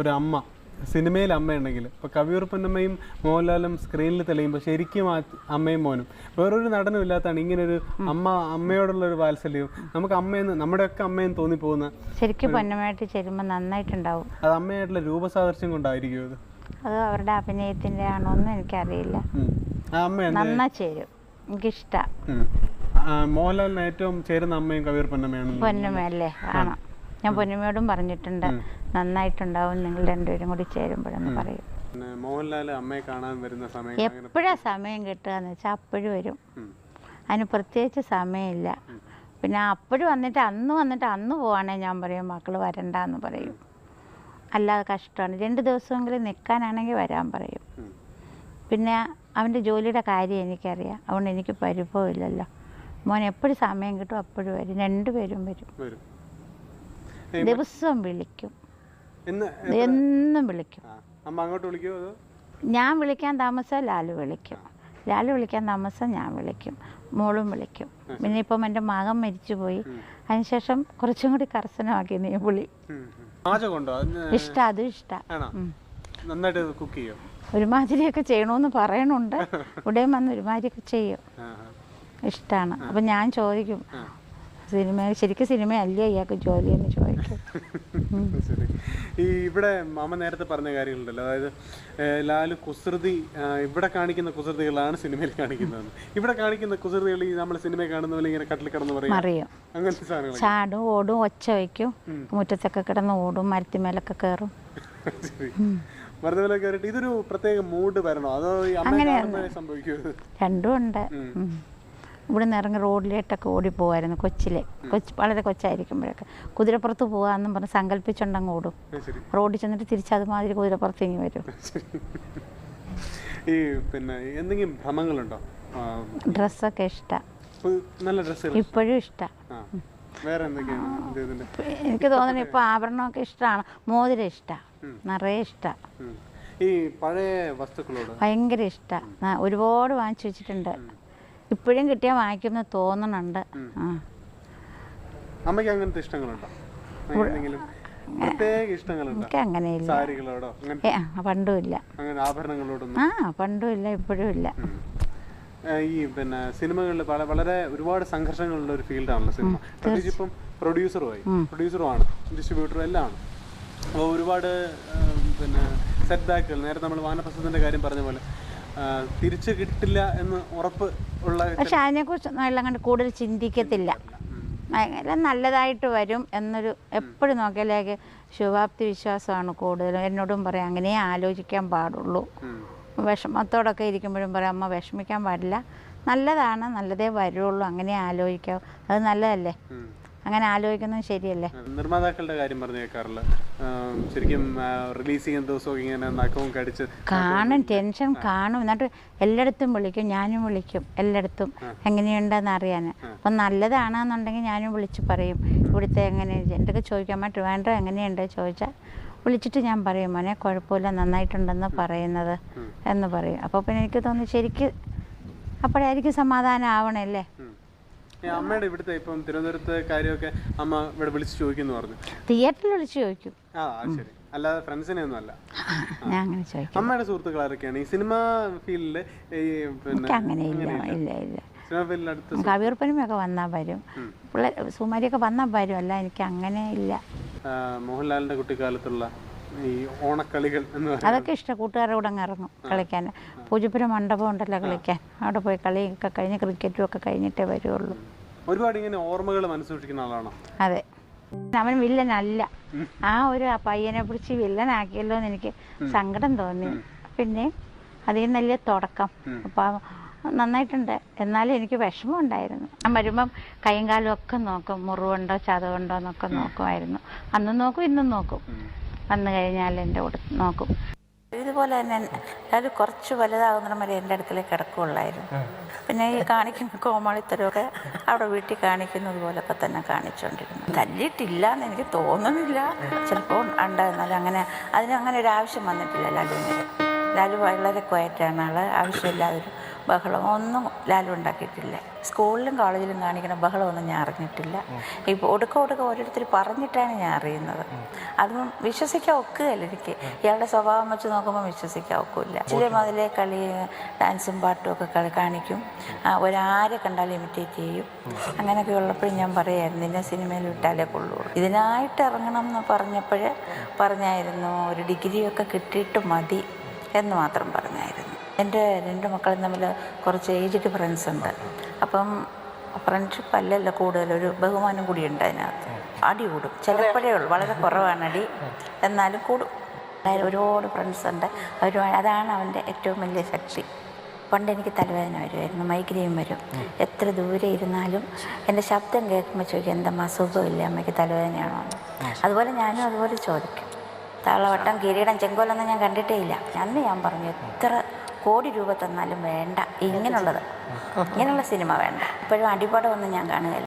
ഒരു അമ്മ സിനിമയിൽ അമ്മയുണ്ടെങ്കിൽ ഇപ്പോൾ കവിയൂർപ്പന്നമ്മയും മോഹൻലാലും സ്ക്രീനിൽ തെളിയുമ്പോൾ ശരിക്കും ആ അമ്മയും മോനും. വേറൊരു നടനും ഇല്ലാത്തതാണ് ഇങ്ങനെ ഒരു അമ്മ അമ്മയോടുള്ള ഒരു വാത്സല്യവും നമുക്ക് അമ്മയെന്ന് നമ്മുടെയൊക്കെ അമ്മയെന്ന് തോന്നിപ്പോകുന്ന ശരിക്കും പൊന്നമ്മയായിട്ട് ചേരുമ്പോൾ നന്നായിട്ടുണ്ടാവും. അത് അമ്മയായിട്ടുള്ള രൂപസാദൃശ്യം കൊണ്ടായിരിക്കും അത്. അത് അവരുടെ അഭിനയത്തിന്റെ ആണോ എന്ന് എനിക്കറിയില്ല. നന്നായി ചേരും. ആ, മോഹൻലാലിന് ഏറ്റവും ചേരുന്ന അമ്മയും കവിയൂർപ്പന്നമ്മയാണ് പൊന്നമ്മയല്ലേ? ആണ്? ഞാൻ പൊന്നമ്മയോടും പറഞ്ഞിട്ടുണ്ട്. നന്നായിട്ടുണ്ടാവും നിങ്ങൾ രണ്ടുപേരും കൂടി ചേരുമ്പോഴെന്ന് പറയും. മോഹൻലാൽ അമ്മയെ കാണാൻ വരുന്ന സമയം എപ്പോഴാ സമയം കിട്ടുക എന്ന് വെച്ചാൽ അപ്പോഴും വരും. അതിന് പ്രത്യേകിച്ച് സമയമില്ല. പിന്നെ അപ്പോഴും വന്നിട്ട് അന്ന് വന്നിട്ട് അന്ന് പോവാണെങ്കിൽ ഞാൻ പറയും മക്കൾ വരണ്ട എന്ന് പറയും. അല്ലാതെ കഷ്ടമാണ്. രണ്ട് ദിവസമെങ്കിലും നിൽക്കാനാണെങ്കിൽ വരാൻ പറയും. പിന്നെ അവന്റെ ജോലിയുടെ കാര്യം എനിക്കറിയാം. അതുകൊണ്ട് എനിക്ക് പരിഭവമില്ലല്ലോ. മോൻ എപ്പോഴും സമയം കിട്ടും അപ്പോഴും വരും. രണ്ടുപേരും വരും. വരും ദിവസവും വിളിക്കും. എന്ന് വിളിക്കും. അമ്മ അങ്ങോട്ട് വിളിക്കുമോ അതോ? ഞാൻ വിളിക്കാൻ താമസം ലാലു വിളിക്കും. ലാലു വിളിക്കാൻ താമസം ഞാൻ വിളിക്കും. മോളും വിളിക്കും. പിന്നെ ഇപ്പം എന്റെ മകൻ മരിച്ചുപോയി. അതിനുശേഷം കുറച്ചും കൂടി കർശനമാക്കി നീ പുളി ഇഷ്ട അതും ഇഷ്ടം. നന്നായിട്ട് കുക്ക് ചെയ്യോ? ഒരുമാതിരിയൊക്കെ ചെയ്യണമെന്ന് പറയണുണ്ട്. ഇവിടെയും വന്ന് ഒരുമാതിരിയൊക്കെ ചെയ്യും. ഇഷ്ടമാണ് അപ്പം ഞാൻ ചോദിക്കും. സിനിമ ശരിക്കും സിനിമയല്ലേ ഇയാൾക്ക് ജോലി എന്ന് ചോദിക്കും ഈ ഇവിടെ മാമ നേരത്തെ പറഞ്ഞ കാര്യങ്ങളുണ്ടല്ലോ. അതായത് ലാലു കുസൃതി ഇവിടെ കാണിക്കുന്ന കുസൃതികളാണ് സിനിമയിൽ കാണിക്കുന്നത്. ഇവിടെ കാണിക്കുന്ന കുസൃതികൾ ഈ നമ്മൾ സിനിമയിൽ കാണുന്ന പോലെ ഇങ്ങനെ കട്ടിൽ കിടന്ന് പറയും. മറിയും. അങ്ങനത്തെ സാധനങ്ങൾ ചാടും ഓടും ഒച്ച വയ്ക്കും. മുറ്റത്തൊക്കെ കിടന്ന് ഓടും മരത്തിമേലൊക്കെ കയറും. കയറിയിട്ട് ഇതൊരു പ്രത്യേക മൂഡ് വരണോ? അതോ അങ്ങനെ സംഭവിക്കുമോ രണ്ടും ഉണ്ട്. ഇവിടെ നിന്ന് ഇറങ്ങി റോഡിലേട്ടൊക്കെ ഓടിപ്പോവായിരുന്നു കൊച്ചിലെ. കൊച്ചി വളരെ കൊച്ചായിരിക്കുമ്പോഴൊക്കെ. കുതിരപ്പുറത്ത് പോകാമെന്നും പറഞ്ഞ് സങ്കല്പിച്ചുണ്ടങ്ങ് ഓടും. റോഡിൽ ചെന്നിട്ട് തിരിച്ച് അതുമാതിരി കുതിരപ്പുറത്ത് ഇങ്ങി വരും. ഈ പിന്നെ എന്തെങ്കിലും ഭ്രമങ്ങളുണ്ടോ? ഡ്രസ്സൊക്കെ ഇഷ്ടമാണ് ഇപ്പൊ നല്ല ഇപ്പോഴും ഇഷ്ടമാണ് ആ വേറെ എന്തൊക്കെയാണ് എനിക്ക് തോന്നുന്നു ഇപ്പൊ ആഭരണമൊക്കെ ഇഷ്ടമാണ് മോതിരം ഇഷ്ടമാണ് നിറയെ ഇഷ്ടമാണ് ഈ പഴയ വസ്തുക്കളോട്? ഭയങ്കര ഇഷ്ടമാണ് ഒരുപാട് വാങ്ങിച്ചു വെച്ചിട്ടുണ്ട്. ഇപ്പോഴും കിട്ടിയാൽ വാങ്ങിക്കുമെന്ന് തോന്നണുണ്ട്. അമ്മയ്ക്ക് അങ്ങനത്തെ ഇഷ്ടങ്ങളുണ്ടോ? എനിക്ക് അങ്ങനെയില്ല. ഏ ആ, പണ്ടും അങ്ങനെ ആഭരണങ്ങളോടൊന്നും? ആ പണ്ടും ഇപ്പോഴും ഇല്ല. ഈ പിന്നെ സിനിമകളിൽ പല വളരെ ഒരുപാട് സംഘർഷങ്ങളുള്ള ഒരു ഫീൽഡാണല്ലോ സിനിമ. പ്രത്യേകിച്ച് ഇപ്പം പ്രൊഡ്യൂസറുമായി പ്രൊഡ്യൂസറുമാണ് ഡിസ്ട്രിബ്യൂട്ടറും എല്ലാം ആണ് അപ്പോൾ ഒരുപാട് പിന്നെ സെറ്റ് ബാക്കുകൾ നേരത്തെ നമ്മൾ വാനപ്രസവത്തിന്റെ കാര്യം പറഞ്ഞ പോലെ തിരിച്ചു കിട്ടില്ല എന്ന് ഉറപ്പ് ഉള്ള പക്ഷെ അതിനെക്കുറിച്ച് എല്ലാം കണ്ട് കൂടുതൽ ചിന്തിക്കത്തില്ല. എല്ലാം നല്ലതായിട്ട് വരും എന്നൊരു എപ്പോഴും നോക്കിയാലേക്ക് ശുഭാപ്തി വിശ്വാസമാണ് കൂടുതലും. എന്നോടും പറയാം അങ്ങനെ ആലോചിക്കാൻ പാടുള്ളൂ. വിഷമത്തോടൊക്കെ ഇരിക്കുമ്പോഴും പറയാം അമ്മ വിഷമിക്കാൻ പാടില്ല. നല്ലതാണ് നല്ലതേ വരുള്ളൂ. അങ്ങനെ ആലോചിക്കാം അത് നല്ലതല്ലേ. അങ്ങനെ ആലോചിക്കുന്നത് ശരിയല്ലേ? നിർമ്മാതാക്കളുടെ കാര്യം പറഞ്ഞു കേൾക്കാറില്ല. ശരിക്കും റിലീസ് ചെയ്യുന്ന ദിവസമൊക്കെ ഇങ്ങനെ നഖവും കടിച്ച് കാണും ടെൻഷൻ കാണും. എന്നിട്ട് എല്ലായിടത്തും വിളിക്കും ഞാനും വിളിക്കും എല്ലായിടത്തും. എങ്ങനെയുണ്ടെന്ന് അറിയാൻ. അപ്പം നല്ലതാണെന്നുണ്ടെങ്കിൽ ഞാനും വിളിച്ച് പറയും. ഇവിടുത്തെ എങ്ങനെ എന്തൊക്കെ ചോദിക്കാൻ വേണ്ട എങ്ങനെയുണ്ട് ചോദിച്ചാൽ വിളിച്ചിട്ട് ഞാൻ പറയും മോനെ കുഴപ്പമില്ല നന്നായിട്ടുണ്ടെന്ന് പറയുന്നത് എന്ന് പറയും. അപ്പോൾ പിന്നെ എനിക്ക് തോന്നി ശരിക്ക് അപ്പോഴായിരിക്കും സമാധാനം ആവണല്ലേ അമ്മയുടെ ഇവിടുത്തെ ഇപ്പം തിരുവനന്തപുരത്തെ കാര്യമൊക്കെ അമ്മ ഇവിടെ വിളിച്ചു ചോദിക്കുന്നു പറഞ്ഞു. തിയേറ്ററിൽ വിളിച്ചു ചോദിക്കും. ആ ശരി. അല്ലാതെ ഫ്രണ്ട്സിനെ ഒന്നും അല്ല. ഞാൻ അങ്ങനെ ചോദിക്കും അമ്മയുടെ സുഹൃത്തുക്കൾ ആരൊക്കെയാണ്? ഈ സിനിമ ഫീൽഡിൽ ഈ പിന്നെ അങ്ങനെ ഇല്ല ഇല്ല ഇല്ല. സിനിമ ഫീൽഡിൽ അടുത്ത് കവിയർപ്പനുമൊക്കെ വന്നാൽ വരും. പിള്ളേർ സുമാരിയൊക്കെ വന്നാൽ വരും. അല്ല എനിക്ക് അങ്ങനെ ഇല്ല. മോഹൻലാലിന്റെ കുട്ടിക്കാലത്തുള്ള ഈ ഓണക്കളികൾ എന്ന് അതൊക്കെ ഇഷ്ടം. കൂട്ടുകാരുടെ കൂടെ അങ്ങ് ഇറങ്ങും കളിക്കാൻ. പൂജപ്പുര മണ്ഡപം ഉണ്ടല്ലോ കളിക്കാൻ. അവിടെ പോയി കളിയൊക്കെ കഴിഞ്ഞ് ക്രിക്കറ്റും ഒക്കെ കഴിഞ്ഞിട്ടേ വരുള്ളൂ. ഒരുപാട് ഇങ്ങനെ ഓർമ്മകൾ മനസ്സൂക്ഷിക്കുന്ന ആളാണോ? അതെ. അവൻ വില്ലനല്ല. ആ ഒരു പയ്യനെ പിടിച്ച് വില്ലനാക്കിയല്ലോ എന്ന് എനിക്ക് സങ്കടം തോന്നി. പിന്നെ അതിൽ നല്ല തുടക്കം. അപ്പം നന്നായിട്ടുണ്ട്. എന്നാലും എനിക്ക് വിഷമം ഉണ്ടായിരുന്നു. ഞാൻ വരുമ്പം കൈയും കാലും ഒക്കെ നോക്കും. മുറിവുണ്ടോ ചതവുണ്ടോ എന്നൊക്കെ നോക്കുമായിരുന്നു. അന്നും നോക്കും ഇന്നും നോക്കും. വന്നു കഴിഞ്ഞാൽ എന്റെ കൂടെ നോക്കും. ഇതുപോലെ തന്നെ അത് കുറച്ച് വലുതാകുന്നിടം വരെ എന്റെ അടുക്കലേക്ക് കിടക്കുകയുള്ളായിരുന്നു. പിന്നെ ഈ കാണിക്കുന്ന കോമാളിത്തരമൊക്കെ അവിടെ വീട്ടിൽ കാണിക്കുന്നത് പോലൊക്കെ തന്നെ കാണിച്ചുകൊണ്ടിരുന്നു. തല്ലിയിട്ടില്ല എന്ന് എനിക്ക് തോന്നുന്നില്ല. ചിലപ്പോൾ ഉണ്ടായിരുന്നാലും അങ്ങനെ അതിന് അങ്ങനെ ഒരു ആവശ്യം വന്നിട്ടില്ല ലഡുവിന്. ലാലു വളരെ ക്വയറ്റാണ് ആൾ ആവശ്യമില്ലാതൊരു ബഹളം ഒന്നും ലാലു ഉണ്ടാക്കിയിട്ടില്ല. സ്കൂളിലും കോളേജിലും കാണിക്കുന്ന ബഹളമൊന്നും ഞാൻ അറിഞ്ഞിട്ടില്ല. ഇപ്പോൾ ഒടുക്ക ഒടുക്ക ഓരോരുത്തർ പറഞ്ഞിട്ടാണ് ഞാൻ അറിയുന്നത്. അതും വിശ്വസിക്കാൻ ഒക്കുകയല്ല എനിക്ക്. ഇയാളുടെ സ്വഭാവം വെച്ച് നോക്കുമ്പോൾ വിശ്വസിക്കാൻ ഒക്കില്ല ചില മുതലേ കളി ഡാൻസും പാട്ടും ഒക്കെ കളി കാണിക്കും. ഒരാരെ കണ്ടാലും ഇമിറ്റേറ്റ് ചെയ്യും. അങ്ങനെയൊക്കെ ഉള്ളപ്പോഴും ഞാൻ പറയായിരുന്നു നിന്നെ സിനിമയിൽ വിട്ടാലേ കൊള്ളുള്ളൂ ഇതിനായിട്ട് ഇറങ്ങണം എന്ന് പറഞ്ഞപ്പോൾ പറഞ്ഞായിരുന്നു ഒരു ഡിഗ്രിയൊക്കെ കിട്ടിയിട്ട് മതി. എന്ന് മാത്രം പറഞ്ഞായിരുന്നു. എന്റെ രണ്ട് മക്കളും തമ്മിൽ കുറച്ച് ഏജ് ഡിഫറൻസ് ഉണ്ട്. അപ്പം ഫ്രണ്ട്ഷിപ്പ് അല്ലല്ലോ കൂടുതൽ ഒരു ബഹുമാനം കൂടി ഉണ്ട് അതിനകത്ത്. അടി കൂടും. ചിലപ്പോഴേ ഉള്ളൂ. വളരെ കുറവാണ് അടി എന്നാലും കൂടും. ഒരുപാട് ഫ്രണ്ട്സ് ഉണ്ട്. ഒരു അതാണ് അവന്റെ ഏറ്റവും വലിയ ശക്തി. പണ്ട് എനിക്ക് തലവേദന വരുമായിരുന്നു മൈഗ്രെയിൻ വരും. എത്ര ദൂരെ ഇരുന്നാലും എന്റെ ശബ്ദം കേൾക്കുമ്പോൾ ചോദിക്കും എന്താ അസുഖമില്ല അമ്മയ്ക്ക് തലവേദനയാണോ? അതുപോലെ ഞാനും അതുപോലെ ചോദിക്കും. താളവട്ടം കിരീടം ചെങ്കോലൊന്നും ഞാൻ കണ്ടിട്ടേ ഇല്ല അന്ന് ഞാൻ പറഞ്ഞു എത്ര കോടി രൂപ തന്നാലും വേണ്ട. ഇങ്ങനെയുള്ളത് ഇങ്ങനെയുള്ള സിനിമ വേണ്ട. ഇപ്പോഴും അടിപടമൊന്നും ഞാൻ കാണുകയില്ല.